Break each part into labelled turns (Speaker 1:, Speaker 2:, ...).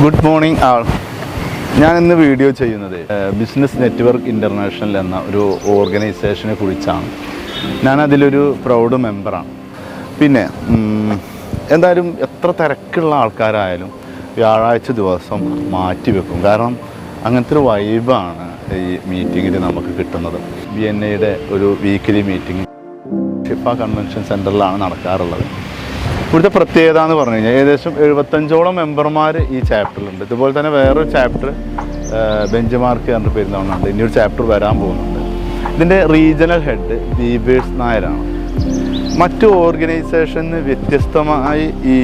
Speaker 1: Good morning ആൾ ഞാൻ ഇന്ന് video ചെയ്യുന്നത് ബിസിനസ് നെറ്റ്വർക്ക് ഇന്റർനാഷണൽ എന്ന ഒരു ഓർഗനൈസേഷനെ കുറിച്ചാണ്. ഞാൻ അതിലൊരു പ്രൗഡ് മെമ്പറാണ് പിന്നെ എന്തായാലും എത്ര തിരക്കുള്ള ആൾക്കാരായാലും വ്യാഴാഴ്ച ദിവസം മാറ്റി വെക്കും. കാരണം അങ്ങനത്തെ ഒരു വൈബാണ് ഈ മീറ്റിങ്ങിൽ നമുക്ക് കിട്ടുന്നത്. ബി എൻ എയുടെ ഒരു വീക്കിലി മീറ്റിംഗ് ഷിഫ കൺവെൻഷൻ സെന്ററിലാണ് നടക്കാറുള്ളത്. ഇവിടുത്തെ പ്രത്യേകത എന്ന് പറഞ്ഞു കഴിഞ്ഞാൽ ഏകദേശം എഴുപത്തഞ്ചോളം മെമ്പർമാർ ഈ ചാപ്റ്ററിലുണ്ട് ഇതുപോലെ തന്നെ വേറൊരു ചാപ്റ്റർ ബെഞ്ച് മാർക്ക് എന്ന് പെരുന്നാളുണ്ട് ഇനി ഒരു ചാപ്റ്റർ വരാൻ പോകുന്നുണ്ട്. ഇതിന്റെ റീജിയണൽ ഹെഡ് ദീപേഷ് നായരാണ്. മറ്റു ഓർഗനൈസേഷന് വ്യത്യസ്തമായി ഈ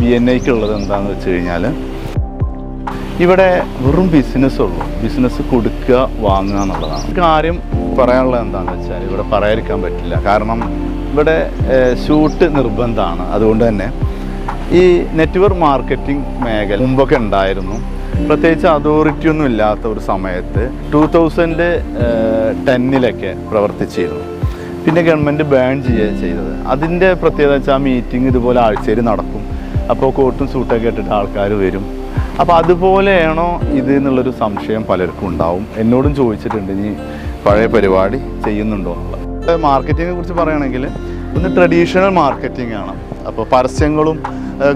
Speaker 1: ബി എൻ ഐക്ക് ഉള്ളത് എന്താണെന്ന് വെച്ച് കഴിഞ്ഞാൽ ഇവിടെ വെറും ബിസിനസ് ഉള്ളൂ. ബിസിനസ് കൊടുക്കുക വാങ്ങുക എന്നുള്ളതാണ്. കാര്യം പറയാനുള്ളത് എന്താണെന്ന് വെച്ചാൽ ഇവിടെ പറയാതിരിക്കാൻ പറ്റില്ല. കാരണം ഇവിടെ ഷൂട്ട് നിർബന്ധമാണ്. അതുകൊണ്ട് തന്നെ ഈ നെറ്റ്വർക്ക് മാർക്കറ്റിംഗ് മേഖല മുമ്പൊക്കെ ഉണ്ടായിരുന്നു. പ്രത്യേകിച്ച് അതോറിറ്റി ഒന്നും ഇല്ലാത്ത ഒരു സമയത്ത് ടൂ തൗസൻഡ് ടെന്നിലൊക്കെ പ്രവർത്തിച്ചിരുന്നു. പിന്നെ ഗവൺമെന്റ് ബാൻ ചെയ്യുക ചെയ്തത്. അതിന്റെ പ്രത്യേകത വെച്ചാൽ ആ മീറ്റിംഗ് ഇതുപോലെ ആഴ്ചയിൽ നടക്കും. അപ്പോൾ കോട്ടും സൂട്ടൊക്കെ ഇട്ടിട്ട് ആൾക്കാർ വരും. അപ്പോൾ അതുപോലെയാണോ ഇത് എന്നുള്ളൊരു സംശയം പലർക്കും ഉണ്ടാവും. എന്നോടും ചോദിച്ചിട്ടുണ്ട് ഇനി പഴയ പരിപാടി ചെയ്യുന്നുണ്ടോ? എന്നുള്ളത് മാർക്കറ്റിങ്ങിനെ കുറിച്ച് പറയുകയാണെങ്കിൽ ഒന്ന് ട്രഡീഷണൽ മാർക്കറ്റിംഗ് ആണ്. അപ്പോൾ പരസ്യങ്ങളും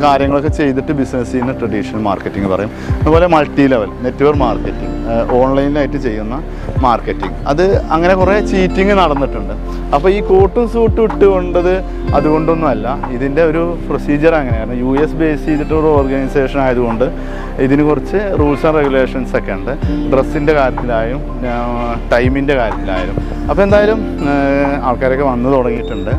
Speaker 1: കാര്യങ്ങളൊക്കെ ചെയ്തിട്ട് ബിസിനസ് ചെയ്യുന്ന ട്രഡീഷണൽ മാർക്കറ്റിംഗ് പറയും. അതുപോലെ മൾട്ടി ലെവൽ നെറ്റ്വർക്ക് മാർക്കറ്റിംഗ് ഓൺലൈനിലായിട്ട് ചെയ്യുന്ന മാർക്കറ്റിംഗ് അത് അങ്ങനെ കുറേ ചീറ്റിങ് നടന്നിട്ടുണ്ട്. അപ്പോൾ ഈ കോട്ടും സൂട്ടും ഇട്ടുകൊണ്ടത് അതുകൊണ്ടൊന്നുമല്ല ഇതിന്റെ ഒരു പ്രൊസീജിയർ അങ്ങനെയാണ്. യു എസ് ബേസ് ചെയ്തിട്ട് ഒരു ഓർഗനൈസേഷൻ ആയതുകൊണ്ട് ഇതിന് കുറച്ച് റൂൾസ് ആൻഡ് റെഗുലേഷൻസ് ഒക്കെ ഉണ്ട്. ഡ്രസ്സിന്റെ കാര്യത്തിലായും ടൈമിന്റെ കാര്യത്തിലായാലും അപ്പോൾ എന്തായാലും ആൾക്കാരൊക്കെ വന്നു തുടങ്ങിയിട്ടുണ്ട്.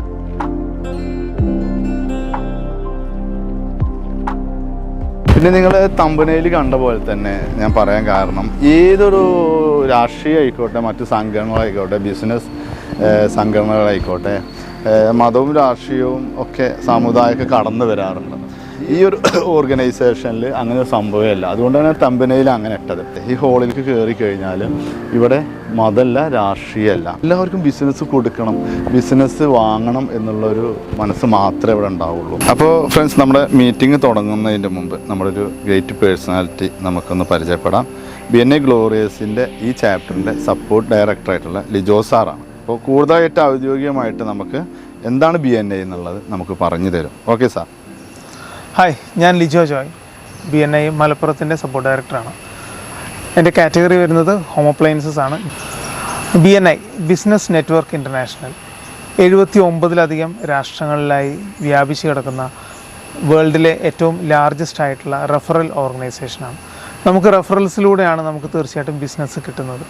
Speaker 1: പിന്നെ നിങ്ങൾ തമ്പനയിൽ കണ്ട പോലെ തന്നെ ഞാൻ പറയാൻ കാരണം ഏതൊരു രാഷ്ട്രീയം ആയിക്കോട്ടെ മറ്റ് സംഘടനകളായിക്കോട്ടെ ബിസിനസ് സംഘടനകളായിക്കോട്ടെ മതവും രാഷ്ട്രീയവും ഒക്കെ സമുദായമൊക്കെ കടന്നു വരാറുണ്ട്. ഈ ഒരു ഓർഗനൈസേഷനിൽ അങ്ങനെ ഒരു സംഭവമല്ല. അതുകൊണ്ടാണ് തമ്പനയിൽ അങ്ങനെ ഇട്ടത്. ഈ ഹോളിലേക്ക് കയറി കഴിഞ്ഞാൽ ഇവിടെ മതമല്ല രാഷ്ട്രീയമല്ല. എല്ലാവർക്കും ബിസിനസ് കൊടുക്കണം ബിസിനസ് വാങ്ങണം എന്നുള്ളൊരു മനസ്സ് മാത്രമേ ഇവിടെ ഉണ്ടാവുള്ളൂ. അപ്പോൾ ഫ്രണ്ട്സ് നമ്മുടെ മീറ്റിംഗ് തുടങ്ങുന്നതിന്റെ മുമ്പ് നമ്മുടെ ഒരു ഗ്രേറ്റ് പേഴ്സണാലിറ്റി നമുക്കൊന്ന് പരിചയപ്പെടാം. ബി എൻ എ ഗ്ലോറിയസിന്റെ ഈ ചാപ്റ്ററിന്റെ സപ്പോർട്ട് ഡയറക്ടറായിട്ടുള്ള ലിജോ സാറാണ്. അപ്പോൾ കൂടുതലായിട്ട് ഔദ്യോഗികമായിട്ട് നമുക്ക് എന്താണ് ബി എൻ എ എന്നുള്ളത് നമുക്ക് പറഞ്ഞു തരും. ഓക്കെ സാർ
Speaker 2: ഹായ് ഞാൻ Lijo Joy B N I മലപ്പുറത്തിന്റെ സപ്പോർട്ട് ഡയറക്ടറാണ് എന്റെ കാറ്റഗറി വരുന്നത് ഹോം അപ്ലയൻസസ് ആണ്. B N I business network international എഴുപത്തി ഒമ്പതിലധികം രാഷ്ട്രങ്ങളിലായി വ്യാപിച്ചു കിടക്കുന്ന വേൾഡിലെ ഏറ്റവും ലാർജസ്റ്റ് ആയിട്ടുള്ള റെഫറൽ ഓർഗനൈസേഷനാണ് നമുക്ക് റെഫറൽസിലൂടെയാണ് നമുക്ക് തീർച്ചയായിട്ടും ബിസിനസ് കിട്ടുന്നത്.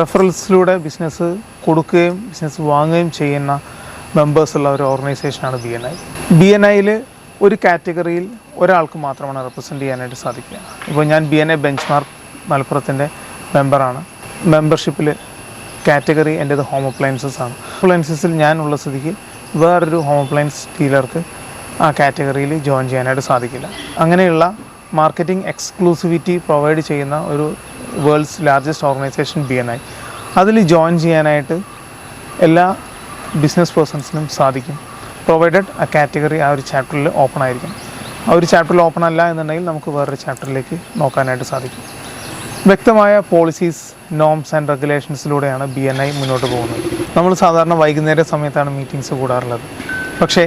Speaker 2: റെഫറൽസിലൂടെ ബിസിനസ് കൊടുക്കുകയും ബിസിനസ് വാങ്ങുകയും ചെയ്യുന്ന മെമ്പേഴ്സുള്ള ഒരു ഓർഗനൈസേഷനാണ് B N I B N ഐയിൽ ഒരു കാറ്റഗറിയിൽ ഒരാൾക്ക് മാത്രമാണ് റെപ്രസെന്റ് ചെയ്യാനായിട്ട് സാധിക്കുക. ഇപ്പോൾ ഞാൻ B N A benchmark മലപ്പുറത്തിന്റെ മെമ്പറാണ് മെമ്പർഷിപ്പിൽ കാറ്റഗറി എന്റേത് ഹോം അപ്ലയൻസസ് ആണ്. അപ്ലയൻസസിൽ ഞാനുള്ള സ്ഥിതിക്ക് വേറൊരു ഹോം അപ്ലയൻസ് ഡീലർക്ക് ആ കാറ്റഗറിയിൽ ജോയിൻ ചെയ്യാനായിട്ട് സാധിക്കില്ല. അങ്ങനെയുള്ള മാർക്കറ്റിംഗ് എക്സ്ക്ലൂസിവിറ്റി പ്രൊവൈഡ് ചെയ്യുന്ന ഒരു world's largest organisation B N I അതിൽ ജോയിൻ ചെയ്യാനായിട്ട് എല്ലാ ബിസിനസ് പേഴ്സൺസിനും സാധിക്കും. പ്രൊവൈഡഡ് ആ കാറ്റഗറി ആ ഒരു ചാപ്റ്ററിൽ ഓപ്പൺ ആയിരിക്കും. ആ ഒരു ചാപ്റ്ററിൽ ഓപ്പൺ അല്ല എന്നുണ്ടെങ്കിൽ നമുക്ക് വേറൊരു ചാപ്റ്ററിലേക്ക് നോക്കാനായിട്ട് സാധിക്കും. വ്യക്തമായ പോളിസീസ് നോംസ് ആൻഡ് റെഗുലേഷൻസിലൂടെയാണ് ബി എൻ ഐ മുന്നോട്ട് പോകുന്നത്. നമ്മൾ സാധാരണ വൈകുന്നേര സമയത്താണ് മീറ്റിംഗ്സ് കൂടാറുള്ളത്. പക്ഷേ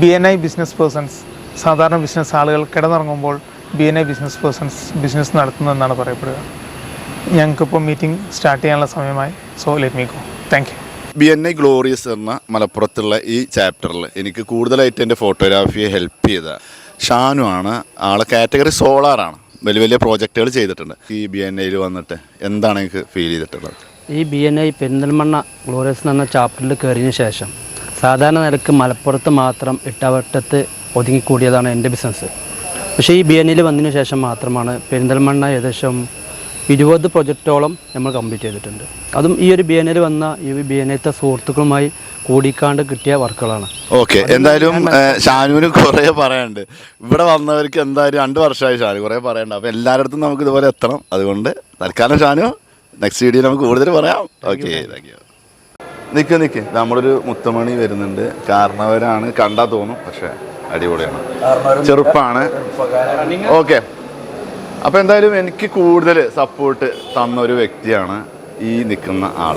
Speaker 2: B N I business persons സാധാരണ ബിസിനസ് ആളുകൾ കിടന്നിറങ്ങുമ്പോൾ B N I business persons business നടത്തുന്നതെന്നാണ് പറയപ്പെടുക. ഞങ്ങൾക്കിപ്പോൾ മീറ്റിംഗ് സ്റ്റാർട്ട് ചെയ്യാനുള്ള സമയമായി. So let me go thank you
Speaker 1: B N I Glorious എന്ന മലപ്പുറത്തുള്ള ഈ ചാപ്റ്ററിൽ എനിക്ക് കൂടുതലായിട്ട് എന്റെ ഫോട്ടോഗ്രാഫിയെ ഹെൽപ്പ് ചെയ്ത ഷാനു ആണ്. ആളെ കാറ്റഗറി സോളാറാണ് വലിയ വലിയ പ്രോജക്റ്റുകൾ ചെയ്തിട്ടുണ്ട്. ഈ ബി എൻ ഐയിൽ വന്നിട്ട് എന്താണ് എനിക്ക് ഫീൽ ചെയ്തിട്ടുള്ളത്?
Speaker 3: ഈ B N I Perinthalmanna Glorious എന്ന ചാപ്റ്ററിൽ കയറിയ ശേഷം സാധാരണ നിലയ്ക്ക് മലപ്പുറത്ത് മാത്രം ഇട്ടവട്ടത്ത് ഒതുങ്ങിക്കൂടിയതാണ് എന്റെ ബിസിനസ് പക്ഷേ ഈ ബി എൻ ഐയിൽ വന്നതിന് ശേഷം മാത്രമാണ് പെരിന്തൽമണ്ണ ഏകദേശം ഇരുപത് പ്രൊജക്റ്റോളം നമ്മൾ കംപ്ലീറ്റ് ചെയ്തിട്ടുണ്ട്. അതും ഈ ഒരു ബി എൻ എൽ വന്ന ഈ ബി എൻ എത്തെ സുഹൃത്തുക്കളുമായി കൂടിക്കാണ്ട് കിട്ടിയ വർക്കുകളാണ്.
Speaker 1: ഓക്കെ എന്തായാലും ഷാനുവിന് കുറേ പറയാനുണ്ട്. ഇവിടെ വന്നവർക്ക് എന്തായാലും രണ്ട് വർഷമായി ഷാനു കുറേ പറയാനുണ്ട്. അപ്പോൾ എല്ലായിടത്തും നമുക്ക് ഇതുപോലെ എത്തണം. അതുകൊണ്ട് തൽക്കാലം ഷാനു നെക്സ്റ്റ് വീഡിയോ നമുക്ക് കൂടുതൽ പറയാം. ഓക്കെ താങ്ക് യു നിൽക്ക് നിൽക്ക് നമ്മളൊരു മുത്തമണി വരുന്നുണ്ട്. കാരണവരാണ് കണ്ടാ തോന്നും പക്ഷേ അടിപൊളിയാണ്. ചെറുപ്പാണ്. ഓക്കെ അപ്പോൾ എന്തായാലും എനിക്ക് കൂടുതൽ സപ്പോർട്ട് തന്ന ഒരു വ്യക്തിയാണ് ഈ നിൽക്കുന്ന ആൾ.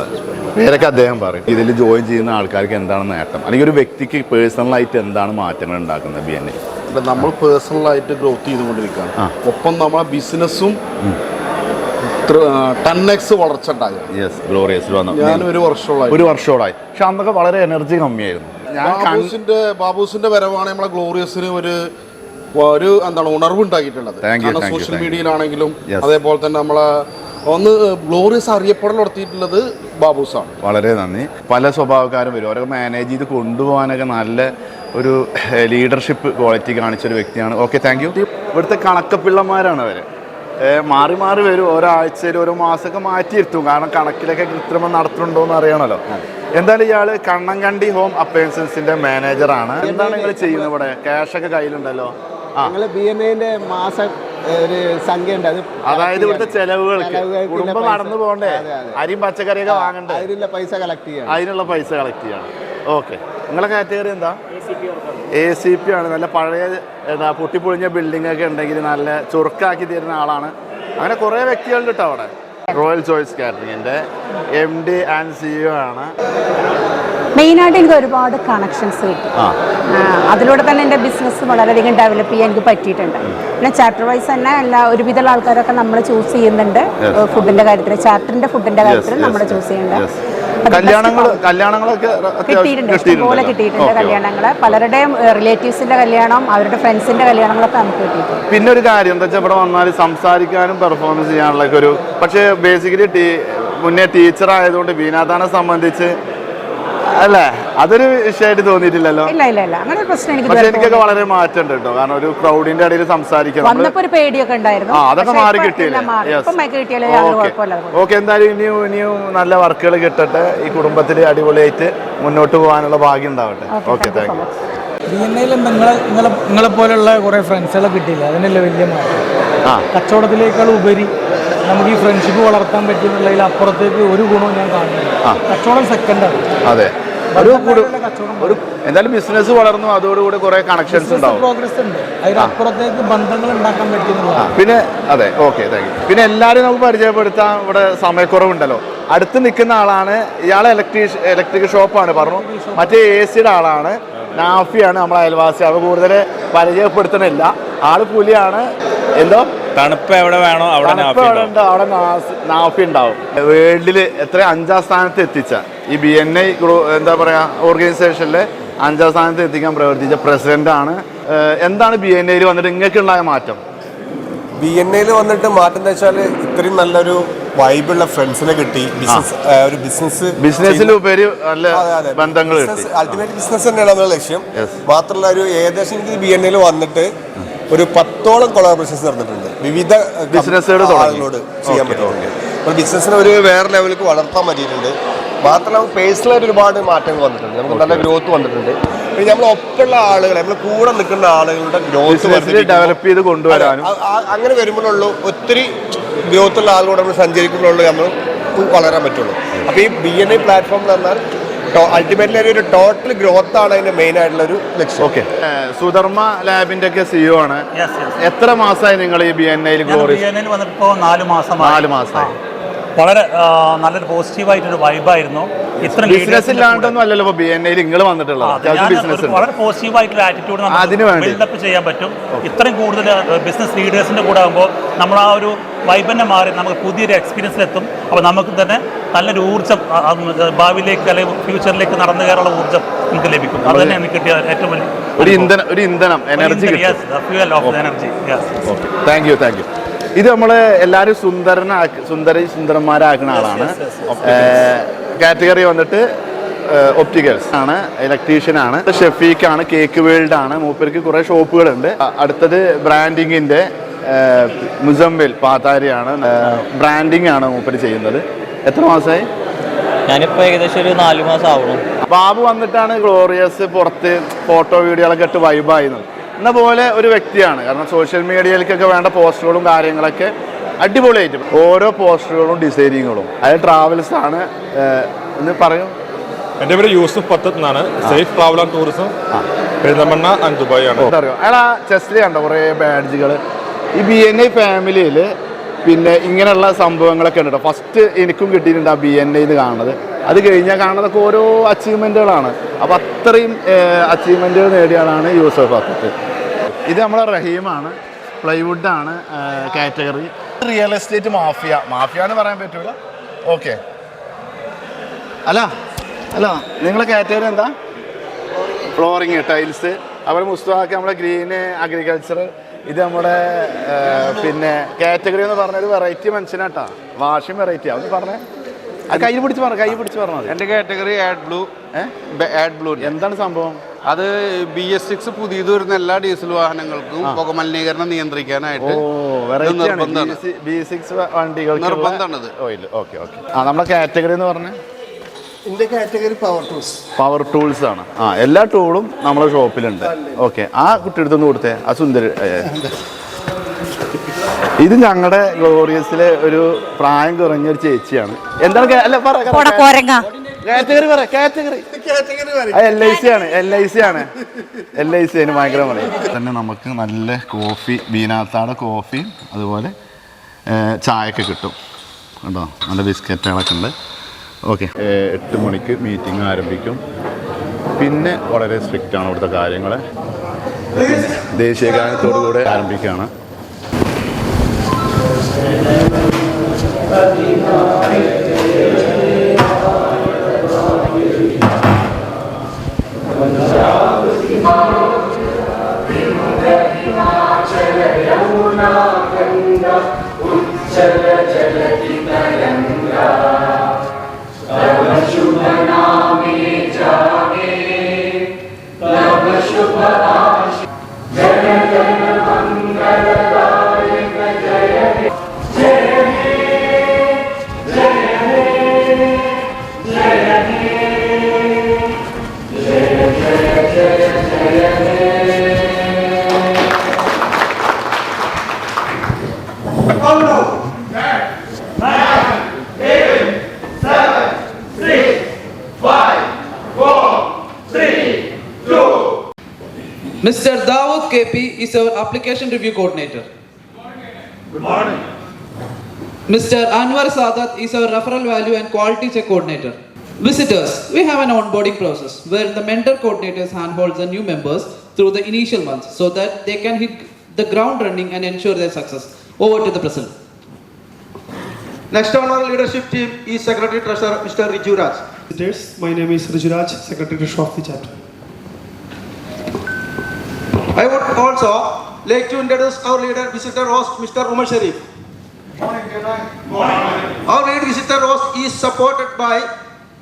Speaker 1: പേരൊക്കെ അദ്ദേഹം പറയും ഇതിൽ ജോയിൻ ചെയ്യുന്ന ആൾക്കാർക്ക് എന്താണ് നേട്ടം? അല്ലെങ്കിൽ ഒരു വ്യക്തിക്ക് പേഴ്സണലായിട്ട് എന്താണ് മാറ്റങ്ങൾ ഉണ്ടാക്കുന്നത് ബി എൻ എ
Speaker 4: നമ്മൾ പേഴ്സണലായിട്ട് ഗ്രോത്ത് ചെയ്തുകൊണ്ടിരിക്കുകയാണ്. ഒപ്പം നമ്മളെ ബിസിനസ്സും ടെൻ എക്സ് വളർച്ച
Speaker 1: യെസ് ഗ്ലോറിയസിൽ വന്നു.
Speaker 4: ഞാൻ ഒരു വർഷമുള്ള
Speaker 1: ഒരു പക്ഷെ അന്നൊക്കെ വളരെ എനർജി കമ്മിയായിരുന്നു. ഞാൻ
Speaker 4: ബാബൂസിന്റെ ബാബൂസിന്റെ വരവാണ് നമ്മളെ ഗ്ലോറിയസിന് ഒരു ഒരു എന്താണ് ഉണർവ് ഉണ്ടാക്കിയിട്ടുള്ളത് കാരണം സോഷ്യൽ മീഡിയയിലാണെങ്കിലും അതേപോലെ തന്നെ നമ്മളെ ഒന്ന് ഗ്ലോറിയസ് അറിയപ്പെടൽ നടത്തിയിട്ടുള്ളത് ബാബൂസാണ്.
Speaker 1: വളരെ നന്ദി. പല സ്വഭാവക്കാരും വരും. അവരൊക്കെ മാനേജ് ചെയ്ത് കൊണ്ടുപോകാനൊക്കെ നല്ല ഒരു ലീഡർഷിപ്പ് ക്വാളിറ്റി കാണിച്ച ഒരു വ്യക്തിയാണ്. ഓക്കെ താങ്ക് യു ഇവിടുത്തെ കണക്കപ്പിള്ളമാരാണ് അവർ മാറി മാറി വരും. ഒരാഴ്ചയിൽ ഓരോ മാസമൊക്കെ മാറ്റിയിരുത്തും. കാരണം കണക്കിലൊക്കെ കൃത്രിമം നടത്തുന്നുണ്ടോ എന്ന് അറിയണമല്ലോ എന്തായാലും ഇയാൾ കണ്ണങ്കണ്ടി ഹോം അപ്പയൻസൻസിന്റെ മാനേജറാണ് എന്താണ് നിങ്ങൾ ചെയ്യുന്നത് ഇവിടെ? ക്യാഷൊക്കെ കയ്യിലുണ്ടല്ലോ. ആ
Speaker 5: ഞങ്ങൾ ബി എൻ എന്റെ മാസം ഒരു സംഖ്യ ഉണ്ട് അത്
Speaker 1: അതായത് ഇവിടുത്തെ ചെലവുകൾക്ക്. കുടുംബം നടന്നു പോകണ്ടേ. അരിയും പച്ചക്കറിയൊക്കെ വാങ്ങണ്ടേ?
Speaker 5: അതിനുള്ള പൈസ കളക്ട് ചെയ്യാം
Speaker 1: അതിനുള്ള പൈസ കളക്ട് ചെയ്യണം. ഓക്കെ നിങ്ങളെ കാറ്റഗറി എന്താ? എ സി പി ആണ്. നല്ല പഴയ എന്താ പൊട്ടിപ്പൊളിഞ്ഞ ബിൽഡിംഗ് ഒക്കെ ഉണ്ടെങ്കിൽ നല്ല ചുറുക്കാക്കി തരുന്ന ആളാണ്. അങ്ങനെ കുറേ വ്യക്തികളുണ്ട് കേട്ടോ അവിടെ. റോയൽ ചോയ്സ് കാറ്ററിങ്ങിന്റെ എം ഡി ആൻഡ് സിഇഒ ആണ്.
Speaker 6: മെയിനായിട്ട് എനിക്ക് ഒരുപാട് കണക്ഷൻസ് കിട്ടി. അതിലൂടെ തന്നെ എന്റെ ബിസിനസ് വളരെയധികം ഡെവലപ്പ് ചെയ്യാൻ എനിക്ക് പറ്റിയിട്ടുണ്ട്. പിന്നെ ചാപ്റ്റർ വൈസ് തന്നെ എല്ലാ ഒരുവിധമുള്ള ആൾക്കാരൊക്കെ നമ്മൾ ചൂസ് ചെയ്യുന്നുണ്ട്. ഫുഡിന്റെ കാര്യത്തിൽ ചാപ്റ്ററിന്റെ ഫുഡിന്റെ കാര്യത്തിൽ നമ്മൾ ചൂസ് ചെയ്യുന്നുണ്ട്.
Speaker 1: കല്യാണങ്ങൾ കല്യാണങ്ങളൊക്കെ
Speaker 6: കിട്ടിയിട്ടുണ്ട്. ഇഷ്ടംപോലെ കിട്ടിയിട്ടുണ്ട്. കല്യാണങ്ങൾ പലരുടെയും റിലേറ്റീവ്സിന്റെ കല്യാണം അവരുടെ ഫ്രണ്ട്സിന്റെ കല്യാണങ്ങളൊക്കെ നമുക്ക് കിട്ടിയിട്ടുണ്ട്.
Speaker 1: പിന്നെ ഒരു കാര്യം എന്താ വെച്ചാൽ ഇവിടെ വന്നാൽ സംസാരിക്കാനും പെർഫോമൻസ് ചെയ്യാനുള്ള ഒരു പക്ഷേ ബേസിക്കലി മുന്നേ ടീച്ചർ ആയതുകൊണ്ട് ബീനാഥാനെ സംബന്ധിച്ച് അല്ലേ? അതൊരു വിഷയമായിട്ട് തോന്നിയിട്ടില്ലല്ലോ?
Speaker 6: ഇല്ല ഇല്ല ഇല്ല. അങ്ങനെ ഒരു പ്രശ്നം എനിക്ക്
Speaker 1: പക്ഷെ എനിക്കൊക്കെ വളരെ മാറ്റമുണ്ട് കേട്ടോ. കാരണം ഒരു ക്രൗഡിന്റെ ഇടയിൽ സംസാരിക്കണം. വന്നപ്പോ
Speaker 6: വന്നപ്പോൾ ഒരു പേടിയൊക്കെ ഉണ്ടായിരുന്നു.
Speaker 1: ആ അതൊക്കെ മാറി കിട്ടിയില്ലേ? ഓക്കെ എന്തായാലും ഇനിയും ഇനിയും നല്ല വർക്കുകൾ കിട്ടട്ടെ. ഈ കുടുംബത്തിൽ അടിപൊളിയായിട്ട് മുന്നോട്ട് പോകാനുള്ള ഭാഗ്യം ഉണ്ടാവട്ടെ. Okay thank you
Speaker 7: D N എയിലും നിങ്ങളെ നിങ്ങളെ നിങ്ങളെ പോലുള്ള കുറേ ഫ്രണ്ട്സുകളെ കിട്ടിയില്ല? അതിനല്ലേ വലിയ മാറ്റം.
Speaker 1: ആ.
Speaker 7: കച്ചവടത്തിലേക്കാൾ ഉപരി നമുക്ക് ഈ ഫ്രണ്ട്ഷിപ്പ് വളർത്താൻ പറ്റുന്നുള്ളതിൽ അപ്പുറത്തേക്ക് ഒരു ഗുണവും ഞാൻ കാണുന്നില്ല. കച്ചവടം സെക്കൻഡാണ്
Speaker 1: അതെ. ഒരു ഒരു എന്തായാലും ബിസിനസ് വളർന്നു അതോടുകൂടി കുറെ കണക്ഷൻസ് ഉണ്ടാവും.
Speaker 7: അതിനപ്പുറത്തേക്ക് ബന്ധങ്ങൾ ഉണ്ടാക്കാൻ
Speaker 1: പിന്നെ അതെ ഓക്കെ താങ്ക് യു പിന്നെ എല്ലാവരും നമുക്ക് പരിചയപ്പെടുത്താൻ ഇവിടെ സമയക്കുറവുണ്ടല്ലോ. അടുത്ത് നിൽക്കുന്ന ആളാണ് ഇയാൾ ഇലക്ട്രീഷ് ഇലക്ട്രിക് ഷോപ്പാണ് പറഞ്ഞു. മറ്റേ എ സിയുടെ ആളാണ്. നാഫിയാണ് നമ്മളെ അയൽവാസി. അവ കൂടുതൽ പരിചയപ്പെടുത്തണില്ല ആൾ പുലിയാണ്. എന്തോ?
Speaker 8: തണുപ്പ് എവിടെ വേണോ അവിടെ
Speaker 1: തണുപ്പ് അവിടെ
Speaker 8: ഉണ്ടാവും.
Speaker 1: ഉണ്ട് അവിടെ നാഫി ഉണ്ടാവും. വേൾഡിൽ എത്ര അഞ്ചാം സ്ഥാനത്ത് എത്തിച്ച? ഈ ബി എൻ ഐ എന്താ പറയാ ഓർഗനൈസേഷനിലെ അഞ്ചാം സ്ഥാനത്ത് എത്തിക്കാൻ പ്രവർത്തിച്ച പ്രസിഡന്റ് ആണ്. എന്താണ് ബി എൻ ഐയിൽ വന്നിട്ട് ഇങ്ങക്കുണ്ടായ മാറ്റം?
Speaker 9: ബി എൻ ഐയിൽ വന്നിട്ട് മാറ്റം എന്ന് വെച്ചാൽ ഇത്രയും നല്ലൊരു വൈബുള്ള ഫ്രണ്ട്സിനെ കിട്ടി. ബിസിനസ് ഒരു ബിസിനസ്
Speaker 1: ബിസിനസ്സിലുപരി നല്ല ബന്ധങ്ങൾ കിട്ടി.
Speaker 9: അൾട്ടിമേറ്റ് ബിസിനസ് തന്നെയാണ് നമ്മുടെ ലക്ഷ്യം. മാത്രമല്ല ഒരു ഏകദേശം ബി എൻ ഐയിൽ വന്നിട്ട് ഒരു പത്തോളം കൊളാബറേഷൻസ് നടന്നിട്ടുണ്ട്. വിവിധ. ആളുകളോട് ചെയ്യാൻ
Speaker 1: പറ്റുന്നുണ്ട്
Speaker 9: പറ്റും അപ്പോൾ ബിസിനസ്സിനെ ഒരു വേറെ ലെവലിലേക്ക് വളർത്താൻ പറ്റിയിട്ടുണ്ട്. മാത്രമല്ല പേഴ്സണലായിട്ട് ഒരുപാട് മാറ്റങ്ങൾ വന്നിട്ടുണ്ട്. നമുക്ക് നല്ല ഗ്രോത്ത് വന്നിട്ടുണ്ട്. പിന്നെ നമ്മൾ ഒപ്പമുള്ള ആളുകൾ നമ്മൾ കൂടെ നിൽക്കുന്ന ആളുകളുടെ ഗ്രോത്ത്
Speaker 1: ഡെവലപ്പ് ചെയ്ത് കൊണ്ടുവരാനും.
Speaker 9: അങ്ങനെ വരുമ്പോഴുള്ളൂ ഒത്തിരി ഗ്രോത്തുള്ള ആളുകളോട് നമ്മൾ സഞ്ചരിക്കുമ്പോഴുള്ളൂ നമ്മൾ വളരാൻ പറ്റുള്ളൂ. അപ്പോൾ ഈ ബി എൻ ഐ പ്ലാറ്റ്ഫോം എന്ന് പറഞ്ഞാൽ അൾട്ടിമേറ്റ്ലി ഒരു ടോട്ടൽ ഗ്രോത്ത് ആണ് അതിന്റെ മെയിൻ ആയിട്ടുള്ള ഒരു ലക്ഷ്യം.
Speaker 1: ഓക്കെ സുധർമ്മ ലാബിന്റെ ഒക്കെ സിഇഒ ആണ്. എത്ര മാസമായി നിങ്ങൾ ഈ ബി എൻ ഐയിൽ
Speaker 10: നാല് മാസം
Speaker 1: നാല് മാസമായി.
Speaker 10: വളരെ നല്ലൊരു പോസിറ്റീവായിട്ടൊരു വൈബായിരുന്നു ഇത്ര
Speaker 1: അല്ലല്ലോ ഇപ്പൊ ബി എൻ ഐയിൽ നിങ്ങൾ വന്നിട്ടുള്ളത്. ബിസിനസ്
Speaker 10: വളരെ പോസിറ്റീവായിട്ടുള്ള ആറ്റിറ്റ്യൂഡ്. ബിൽഡപ്പ് ചെയ്യാൻ പറ്റും. ഇത്രയും കൂടുതൽ ബിസിനസ് ലീഡേഴ്സിന്റെ കൂടെ ആകുമ്പോൾ നമ്മൾ ആ ഒരു വൈബ് തന്നെ മാറി നമുക്ക് പുതിയൊരു എക്സ്പീരിയൻസിലെത്തും അപ്പോൾ നമുക്ക് തന്നെ നല്ലൊരു ഊർജം ഭാവിയിലേക്ക് അല്ലെങ്കിൽ ഫ്യൂച്ചറിലേക്ക് നടന്നു കയറാനുള്ള ഊർജം നമുക്ക് ലഭിക്കും. അത് തന്നെ എനിക്ക് കിട്ടിയ ഏറ്റവും വലിയ
Speaker 1: ഒരു ഇന്ധനം ഒരു ഇന്ധനം
Speaker 10: energy fuel of energy
Speaker 1: thank you thank you ഇത് നമ്മൾ എല്ലാവരും സുന്ദരനാക്കി സുന്ദരി സുന്ദരന്മാരാക്കുന്ന ആളാണ്. കാറ്റഗറി വന്നിട്ട് ഒപ്റ്റിക്കൽസ് ആണ് ഇലക്ട്രീഷ്യൻ ആണ് ഷെഫീഖ് ആണ് കേക്ക് വേൾഡ് ആണ് മൂപ്പർക്ക് കുറേ ഷോപ്പുകളുണ്ട്. അടുത്തത് ബ്രാൻഡിങ്ങിന്റെ മുസമ്മിൽ പാത്താരിയാണ്. ബ്രാൻഡിങ് ആണ് മൂപ്പർ ചെയ്യുന്നത്. എത്ര മാസമായി
Speaker 8: ഞാനിപ്പോ ഏകദേശം ഒരു നാലു മാസം ആവണം
Speaker 1: ബാബു വന്നിട്ടാണ് ഗ്ലോറിയസ് പുറത്ത് ഫോട്ടോ വീഡിയോകളൊക്കെ ഇട്ട് വൈബായിരുന്നത് എന്ന പോലെ ഒരു വ്യക്തിയാണ്. കാരണം സോഷ്യൽ മീഡിയയിലേക്കൊക്കെ വേണ്ട പോസ്റ്ററുകളും കാര്യങ്ങളൊക്കെ അടിപൊളിയായിട്ട് ഓരോ പോസ്റ്ററുകളും ഡിസൈനിങ്ങുകളും. അത് ട്രാവൽസ് ആണ്. എന്ന് പറയും.
Speaker 11: എന്റെ പേര് യൂസുഫ് പത്തത്ത് എന്നാണ്. Safe Travel and Tourism. Perinthalmanna and Dubai ആണ്.
Speaker 1: അറിയാം? അയാൾ ആ ചെസ്റ്റിൽ കണ്ടോ കുറേ ബാഡ്ജുകൾ ഈ ബി എൻ ഐ ഫാമിലിയിൽ പിന്നെ ഇങ്ങനെയുള്ള സംഭവങ്ങളൊക്കെ ഉണ്ട് കേട്ടോ. ഫസ്റ്റ് എനിക്കും കിട്ടിയിട്ടുണ്ട് ആ ബി എൻ ഐ കാണുന്നത്. അത് കഴിഞ്ഞാൽ കാണുന്നതൊക്കെ ഓരോ അച്ചീവ്മെന്റുകളാണ് അപ്പോൾ അത്രയും അച്ചീവ്മെന്റുകൾ നേടിയ ആളാണ് യൂസഫ് അക്കത്ത്. ഇത് നമ്മളെ റഹീമാണ് പ്ലൈവുഡാണ് category. Real estate mafia. Mafia എന്ന് പറയാൻ പറ്റൂല. ഓക്കെ. അല്ല അല്ല നിങ്ങളെ കാറ്റഗറി എന്താ? ഫ്ലോറിങ് ടൈൽസ് അതുപോലെ മുസ്തഫാക്ക് നമ്മുടെ ഗ്രീന് അഗ്രികൾച്ചർ ഇത് നമ്മുടെ പിന്നെ കാറ്റഗറി എന്ന് പറഞ്ഞൊരു വെറൈറ്റി മനുഷ്യനാട്ടാ. വാഷിംഗ് വെറൈറ്റി അത് പറഞ്ഞേ. കൈ പിടിച്ച് പറ കൈ പിടിച്ച് പറഞ്ഞാൽ എന്റെ
Speaker 12: എന്റെ category add blue add blue
Speaker 1: എന്താണ് സംഭവം?
Speaker 12: അത് ബി എസ് സിക്സ് പുതിയത് വരുന്ന എല്ലാ ഡീസൽ വാഹനങ്ങൾക്കും പുക മലിനീകരണം നിയന്ത്രിക്കാനായിട്ട് നിർബന്ധമാണിത്.
Speaker 1: ഓയിൽ. Okay okay. ആ നമ്മുടെ കാറ്റഗറി എന്ന് പറഞ്ഞേ?
Speaker 5: എന്റെ category power tools
Speaker 1: power tools ആണ്. ആ എല്ലാ ടൂളും നമ്മുടെ ഷോപ്പിലുണ്ട് ഓക്കെ ആ കുട്ടിയെടുത്തൊന്ന് കൊടുത്തേ. ആ സുന്ദരി. ഇത് ഞങ്ങളുടെ ഗ്ലോറിയസിലെ ഒരു പ്രായം കുറഞ്ഞ ഒരു ചേച്ചിയാണ്. എന്താണ് അല്ല പറ കാറ്റഗറി പറ കാറ്റഗറി എൽ ഐ സി ആണ് എൽ ഐ സി ആണ്. എൽ ഐ സി അതിന് ഭയങ്കര പറയും തന്നെ നമുക്ക് നല്ല കോഫി ബീനാത്താടെ കോഫി അതുപോലെ ചായയൊക്കെ കിട്ടും. കേട്ടോ നല്ല ബിസ്ക്കറ്റുകളൊക്കെ ഉണ്ട്. ഓക്കെ. എട്ട് മണിക്ക് മീറ്റിംഗ് ആരംഭിക്കും. പിന്നെ വളരെ സ്ട്രിക്റ്റ് ആണ് ഇവിടുത്തെ കാര്യങ്ങൾ ദേശീയ ഗാനത്തോടു കൂടെ ആരംഭിക്കുകയാണ്
Speaker 13: Shubha you. Jage, Lava Shubha Nami Jage, Lava Shubha Nami Jage, KP is our application review coordinator. Good morning. Mr. Anwar Sadat is our referral value and quality check coordinator. Visitors, we have an onboarding process where the mentor coordinators handholds the new members through the initial months so that they can hit the ground running and ensure their success. Over to the president.
Speaker 7: Next on our leadership team is Secretary Treasurer Mr. Rijuraj.
Speaker 2: Visitors, my name is Rijuraj, Secretary Treasurer of the chapter.
Speaker 7: I would also like to introduce our leader visitor host Mr. Umar Sharif. Our lead visitor host is supported by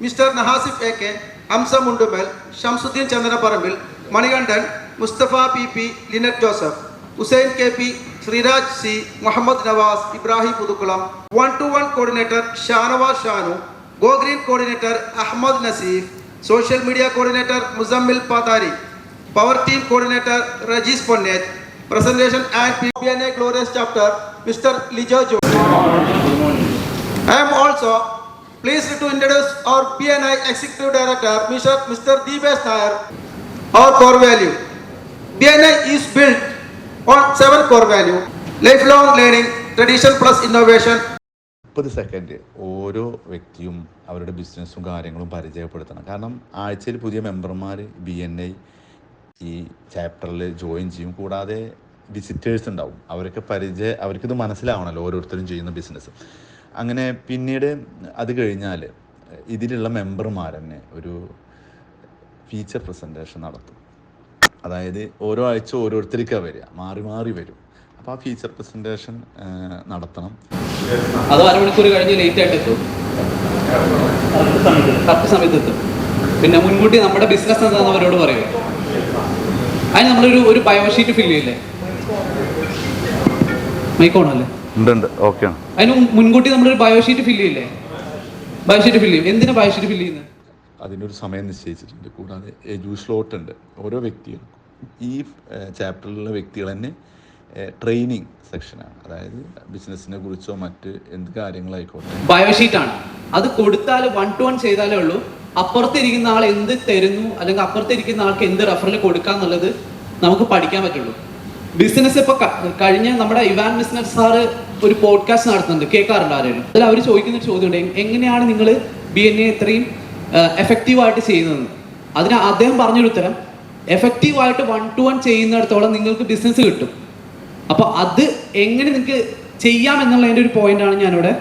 Speaker 7: Mr. Nahasif AK, Amsa Mundumel, Shamsuddin Chandra Parambil, Manigandan, Mustafa PP, Lynette Joseph, Hussein KP, Sriraj C, Muhammad Nawaz, Ibrahim Pudukulam, one-to-one coordinator Shanawaz Shanu, Go Green coordinator Ahmad Nasif, social media coordinator Muzammil Patari, power team coordinator Rajees പൊന്നേജ് presentation and P B N A Glorious chapter mister Lijo Jo I am also please to introduce our P N I executive director mister mister Deepesh Nair our core value P N I is build on seven core value lifelong learning traditional plus innovation
Speaker 1: മുപ്പത് second ഓരോ വ്യക്തിയും അവരുടെ ബിസിനസ്സും കാര്യങ്ങളും പരിചയപ്പെടുത്തണം. കാരണം ആഴ്ചയിൽ പുതിയ മെമ്പർമാർ ബി എൻ ഐ ഈ ചാപ്റ്ററിൽ ജോയിൻ ചെയ്യും. കൂടാതെ വിസിറ്റേഴ്സ് ഉണ്ടാവും. അവരൊക്കെ പരിചയ അവർക്കിത് മനസ്സിലാവണമല്ലോ ഓരോരുത്തരും ചെയ്യുന്ന ബിസിനസ് അങ്ങനെ പിന്നീട് അത് കഴിഞ്ഞാൽ ഇതിലുള്ള മെമ്പർമാർ തന്നെ ഒരു ഫീച്ചർ പ്രസന്റേഷൻ നടത്തും. അതായത് ഓരോ ആഴ്ച ഓരോരുത്തർക്കാണ് വരിക. മാറി മാറി വരും. അപ്പോൾ ആ ഫീച്ചർ പ്രസന്റേഷൻ നടത്തണം.
Speaker 13: അത് അരമണിക്കൂർ കഴിഞ്ഞ് ലേറ്റ് ആയിട്ട് എത്തും. കറക്റ്റ് സമയത്ത്. എത്തും. പിന്നെ മുൻകൂട്ടി നമ്മുടെ ബിസിനസ് എന്താണെന്ന് അവരോട് പറയുക. അതിന് നമ്മളൊരു ഒരു ബയോഷീറ്റ് ഫില്ല് ചെയ്യില്ലേ? മൈക്കോണല്ലേ
Speaker 1: ഉണ്ട് ഉണ്ട്. ഓക്കെയാണ്
Speaker 13: അതിന് മുൻകൂട്ടി നമ്മളൊരു ബയോഷീറ്റ് ഫില്ല് ചെയ്യില്ലേ? ബയോഷീറ്റ് ഫില്ല് ചെയ്യും. എന്തിനാ ബയോഷീറ്റ് ഫില്ല് ചെയ്യുന്നത്
Speaker 1: അതിനൊരു സമയം നിശ്ചയിച്ചിട്ടുണ്ട്. കൂടാതെ എജു സ്ലോട്ട് ഉണ്ട്. ഓരോ വ്യക്തിയും ഈ ചാപ്റ്ററിലുള്ള വ്യക്തികൾ തന്നെ ട്രെയിനിങ് സെക്ഷനാണ് അതായത് ബിസിനസ്സിനെ കുറിച്ചോ മറ്റ് എന്ത് കാര്യങ്ങളായിക്കോട്ടെ.
Speaker 13: ബയോഷീറ്റ് ആണ്. അത് കൊടുത്താൽ വൺ ടു വൺ ചെയ്താലേ ഉള്ളൂ. അപ്പുറത്തിരിക്കുന്ന ആൾ എന്ത് തരുന്നു? അല്ലെങ്കിൽ അപ്പുറത്തിരിക്കുന്ന ആൾക്ക് എന്ത് റെഫറൽ കൊടുക്കാന്നുള്ളത് നമുക്ക് പഠിക്കാൻ പറ്റുള്ളൂ. ബിസിനസ് ഇപ്പൊ കഴിഞ്ഞ നമ്മുടെ ഇവാൻ ബിസിനസ് സാറ് ഒരു പോഡ്കാസ്റ്റ് നടത്തുന്നുണ്ട്. കേൾക്കാറുണ്ട് ആരെങ്കിലും? അതിൽ അവർ ചോദിക്കുന്ന ഒരു ചോദ്യമുണ്ട്. ഉണ്ടെങ്കിൽ എങ്ങനെയാണ് നിങ്ങൾ ബി എൻ എ ഇത്രയും എഫക്റ്റീവായിട്ട് ചെയ്യുന്നത്? അതിന് അദ്ദേഹം പറഞ്ഞൊരു ഉത്തരം. എഫക്റ്റീവായിട്ട് വൺ ടു വൺ ചെയ്യുന്നിടത്തോളം നിങ്ങൾക്ക് ബിസിനസ് കിട്ടും. അപ്പോൾ അത് എങ്ങനെ നിങ്ങൾക്ക് ചെയ്യാം എന്നുള്ളതിന്റെ ഒരു പോയിന്റാണ് ഞാനിവിടെ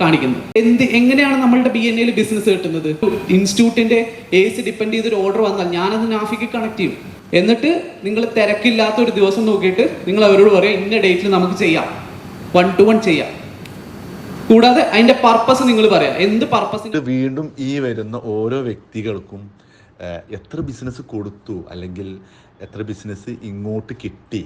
Speaker 13: കാണിക്കുന്നത്. എന്ത് എങ്ങനെയാണ് നമ്മളുടെ ബി എൻ എയിൽ ബിസിനസ് കിട്ടുന്നത്? ഇൻസ്റ്റിറ്റ്യൂട്ടിന്റെ എ സി ഡിപ്പെൻഡ് ചെയ്തൊരു ഓർഡർ വന്നാൽ ഞാനത് നാഫിക്ക് കണക്ട് ചെയ്യും. എന്നിട്ട് നിങ്ങൾ തിരക്കില്ലാത്ത ഒരു ദിവസം നോക്കിയിട്ട് നിങ്ങൾ അവരോട് പറയാം ഇന്ന ഡേറ്റിൽ നമുക്ക് ചെയ്യാം. വൺ ടു വൺ ചെയ്യാം. കൂടാതെ അതിന്റെ പർപ്പസ് നിങ്ങൾ പറയാം. എന്ത് പർപ്പസ്
Speaker 1: വീണ്ടും ഈ വരുന്ന ഓരോ വ്യക്തികൾക്കും എത്ര ബിസിനസ് കൊടുത്തു അല്ലെങ്കിൽ എത്ര ബിസിനസ് ഇങ്ങോട്ട് കിട്ടി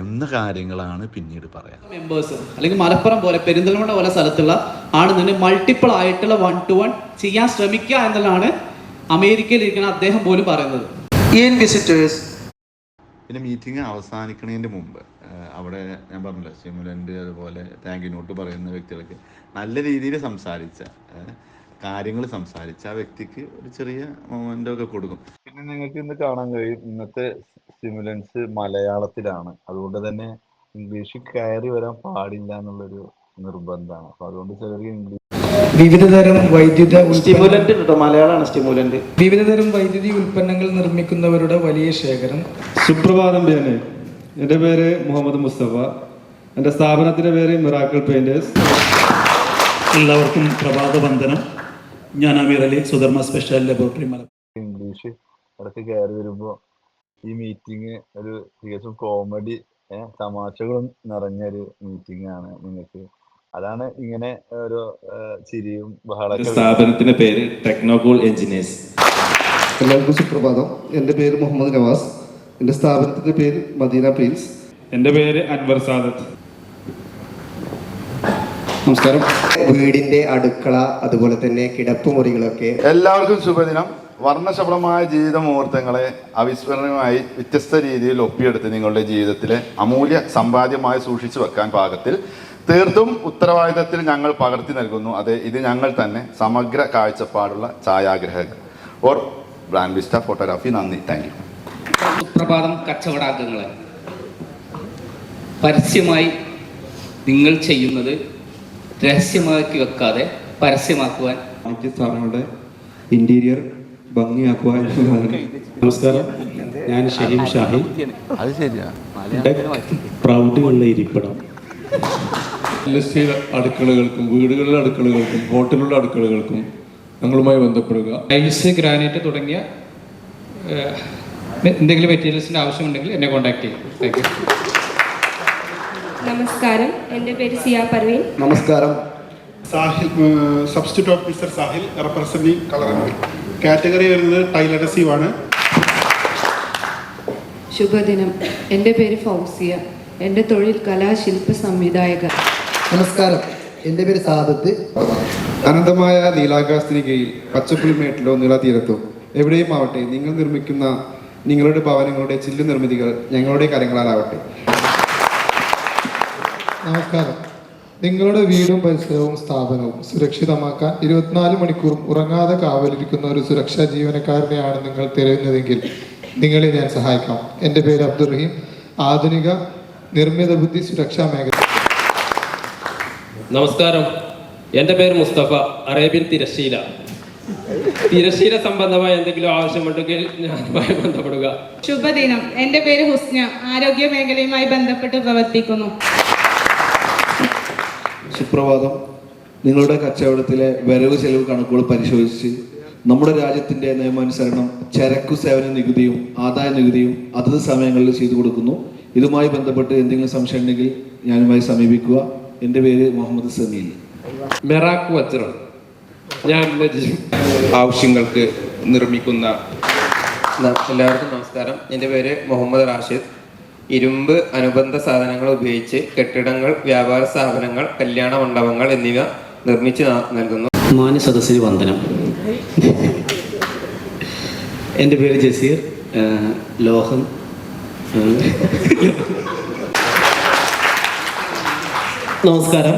Speaker 1: എന്ന കാര്യങ്ങളാണ് പിന്നീട് പറയാം
Speaker 13: മെമ്പേഴ്സ് അല്ലെങ്കിൽ മലപ്പുറം പോലെ പെരിന്തൽമണ്ണ പോലെ സ്ഥലത്തുള്ള ആണ് നിന്ന് മൾട്ടിപ്പിൾ ആയിട്ടുള്ള വൺ ടു വൺ ചെയ്യാൻ ശ്രമിക്കുക എന്നുള്ളതാണ് അമേരിക്കയിൽ ഇരിക്കുന്ന അദ്ദേഹം പോലും പറയുന്നത്.
Speaker 7: In വിസിറ്റേഴ്സ്
Speaker 1: പിന്നെ മീറ്റിംഗ് അവസാനിക്കുന്നതിന്റെ മുമ്പ് അവിടെ ഞാൻ പറഞ്ഞില്ല സ്റ്റിമുലന്റ് അതുപോലെ താങ്ക് യു നോട്ട് പറയുന്ന വ്യക്തികൾക്ക് നല്ല രീതിയിൽ സംസാരിച്ച കാര്യങ്ങൾ സംസാരിച്ച ആ വ്യക്തിക്ക് ഒരു ചെറിയ മൊമെന്റൊക്കെ കൊടുക്കും. പിന്നെ നിങ്ങൾക്ക് ഇന്ന് കാണാൻ കഴിയും ഇന്നത്തെ സ്റ്റിമുലൻസ് മലയാളത്തിലാണ്. അതുകൊണ്ട് തന്നെ ഇംഗ്ലീഷിൽ കയറി വരാൻ പാടില്ല എന്നുള്ളൊരു നിർബന്ധമാണ്. അപ്പൊ അതുകൊണ്ട് ചിലർക്ക് ഇംഗ്ലീഷ്
Speaker 14: വിവിധതരം വൈദ്യുത
Speaker 5: സ്റ്റിമുലന്റ് കേട്ടോ മലയാളമാണ് സ്റ്റിമുലന്റ്.
Speaker 14: വിവിധ തരം വൈദ്യുതി ഉൽപ്പന്നങ്ങൾ നിർമ്മിക്കുന്നവരുടെ വലിയ ശേഖരം
Speaker 11: സുപ്രഭാതം ബിയനെ. എന്റെ പേര് മുഹമ്മദ് മുസ്തഫ. എന്റെ സ്ഥാപനത്തിന്റെ പേര് മിറാക്കിൾ പെയിന്റേഴ്സ്
Speaker 10: എല്ലാവർക്കും പ്രഭാത വന്ദനം. ഞാൻ Ameer Ali Sudharma special laboratory Malappuram
Speaker 1: English ഇടയ്ക്ക് കയറി വരുമ്പോൾ ഈ മീറ്റിംഗ് ഒരു തികച്ചും കോമഡി തമാശകളും നിറഞ്ഞ ഒരു മീറ്റിംഗ് ആണ് നിങ്ങൾക്ക്. അതാണ് ഇങ്ങനെ ഒരു ചിരിയും സ്ഥാപനത്തിന്റെ
Speaker 11: സ്ഥാപനത്തിന്റെ പേര് ടെക്നോകോൾ എഞ്ചിനീയേഴ്സ്
Speaker 14: എല്ലാവർക്കും സുപ്രഭാതം. എന്റെ പേര് മുഹമ്മദ് നവാസ്. എന്റെ സ്ഥാപനത്തിന്റെ പേര് മദീന പ്രിൻസ്
Speaker 11: എന്റെ പേര് അൻവർ സാദത്ത്.
Speaker 14: നമസ്കാരം. വീടിന്റെ അടുക്കള അതുപോലെ തന്നെ കിടപ്പുമുറികളൊക്കെ.
Speaker 1: എല്ലാവർക്കും ശുഭദിനം. വർണശബളമായ ജീവിത മുഹൂർത്തങ്ങളെ അവിസ്മരണീയമായി വ്യത്യസ്ത രീതിയിൽ ഒപ്പിയെടുത്ത് നിങ്ങളുടെ ജീവിതത്തിലെ അമൂല്യ സമ്പാദ്യമായി സൂക്ഷിച്ചു വെക്കാൻ പാകത്തിൽ തീർത്തും ഉത്തരവാദിത്തത്തിൽ ഞങ്ങൾ പകർത്തി നൽകുന്നു. അതെ ഇത് ഞങ്ങൾ തന്നെ സമഗ്ര കാഴ്ചപ്പാടുള്ള ഛായാഗ്രഹകർ. ഓർ ബ്രാൻഡ് വിസ്റ്റ ഫോട്ടോഗ്രാഫി നന്ദി. താങ്ക് യു
Speaker 13: സുപ്രഭാതം കച്ചവടാംഗങ്ങളെ പരസ്യമായി നിങ്ങൾ ചെയ്യുന്നത് രഹസ്യമാക്കി വെക്കാതെ പരസ്യമാക്കുവാൻ
Speaker 11: സാറിനോട് ഇന്റീരിയർ ഭംഗിയാക്കുക എന്നുള്ളതാണ് നമസ്കാരം. ഞാൻ ഷഹീം ഷാഹി.
Speaker 1: അത്
Speaker 11: പ്രൗഢിയുള്ള ഇരിപ്പിടം.
Speaker 12: ഇൻഡസ്ട്രിയൽ അടുക്കളകൾക്കും വീടുകളിലെ അടുക്കളകൾക്കും ഹോട്ടലുകളുടെ അടുക്കളകൾക്കും ഞങ്ങളുമായി ബന്ധപ്പെടുക.
Speaker 14: ഐസ് ഗ്രാനൈറ്റ് തുടങ്ങിയ എന്തെങ്കിലും മെറ്റീരിയൽസിന്റെ ആവശ്യമുണ്ടെങ്കിൽ എന്നെ കോൺടാക്ട് ചെയ്യും. താങ്ക് യു
Speaker 6: നമസ്കാരം. എന്റെ പേര് സിയാ പർവീൻ.
Speaker 14: നമസ്കാരം.
Speaker 12: Sahil substitute officer Sahil representing colour. Category വരുന്നത് ടൈൽ അഡസീവ് ആണ്
Speaker 6: ശുഭദിനം. എന്റെ പേര് ഫൗസിയ. എന്റെ തൊഴിൽ കലാശില്പ സംവിധായക
Speaker 14: നമസ്കാരം. എന്റെ പേര് സാദത്ത്.
Speaker 11: അനന്തമായ നീലാകാശത്തിന് കീഴിൽ പച്ചപ്പുൽമേട്ടിലോ നീളതീരത്തോ എവിടെയും ആവട്ടെ നിങ്ങൾ നിർമ്മിക്കുന്ന നിങ്ങളുടെ ഭവനങ്ങളുടെ ചില്ലു നിർമ്മിതികൾ ഞങ്ങളുടെ കാര്യങ്ങളാലാവട്ടെ
Speaker 14: നമസ്കാരം. നിങ്ങളുടെ വീടും പരിസരവും സ്ഥാപനവും സുരക്ഷിതമാക്കാൻ ഇരുപത്തിനാല് മണിക്കൂറും ഉറങ്ങാതെ കാവലിരിക്കുന്ന ഒരു സുരക്ഷാ ജീവനക്കാരനെയാണ് നിങ്ങൾ തിരയുന്നതെങ്കിൽ നിങ്ങളെ ഞാൻ സഹായിക്കാം. എന്റെ പേര് അബ്ദുറഹീം. ആധുനിക നിർമ്മിത ബുദ്ധി സുരക്ഷാ മേഖല
Speaker 8: നമസ്കാരം. എന്റെ പേര് മുസ്തഫ. അറേബ്യൻ തിരശ്ശീല. തിരശ്ശീല സംബന്ധമായ എന്തെങ്കിലും ആവശ്യമുണ്ടെങ്കിൽ ഞാനുമായി ബന്ധപ്പെടുക.
Speaker 6: ശുഭദിനം. എന്റെ പേര് ഹുസ്ന. ആരോഗ്യ മേഖലയുമായി ബന്ധപ്പെട്ട് പ്രവർത്തിക്കുന്നു.
Speaker 14: സുപ്രഭാതം. നിങ്ങളുടെ കച്ചവടത്തിലെ വരവ് ചെലവ് കണക്കുകൾ പരിശോധിച്ച് നമ്മുടെ രാജ്യത്തിന്റെ നിയമാനുസരണം ചരക്കു സേവന നികുതിയും ആദായ നികുതിയും അതത് സമയങ്ങളിൽ ചെയ്തു കൊടുക്കുന്നു. ഇതുമായി ബന്ധപ്പെട്ട് എന്തെങ്കിലും സംശയം ഉണ്ടെങ്കിൽ ഞാനുമായി സമീപിക്കുക. എന്റെ പേര് മുഹമ്മദ് സമീൽ.
Speaker 8: മെറാക്ക് വജ്രം. ഞാൻ
Speaker 12: ആവശ്യങ്ങൾക്ക് നിർമ്മിക്കുന്ന
Speaker 8: എല്ലാവർക്കും നമസ്കാരം. എന്റെ പേര് മുഹമ്മദ് റാഷിദ്. ഇരുമ്പ് അനുബന്ധ സാധനങ്ങൾ ഉപയോഗിച്ച് കെട്ടിടങ്ങൾ വ്യാപാര സ്ഥാപനങ്ങൾ കല്യാണ മണ്ഡപങ്ങൾ എന്നിവ നിർമ്മിച്ച് നൽകുന്നു.
Speaker 3: മാന്യ സദസ്സിന് വന്ദനം. എന്റെ പേര് ജസീർ ലോഹം നമസ്കാരം.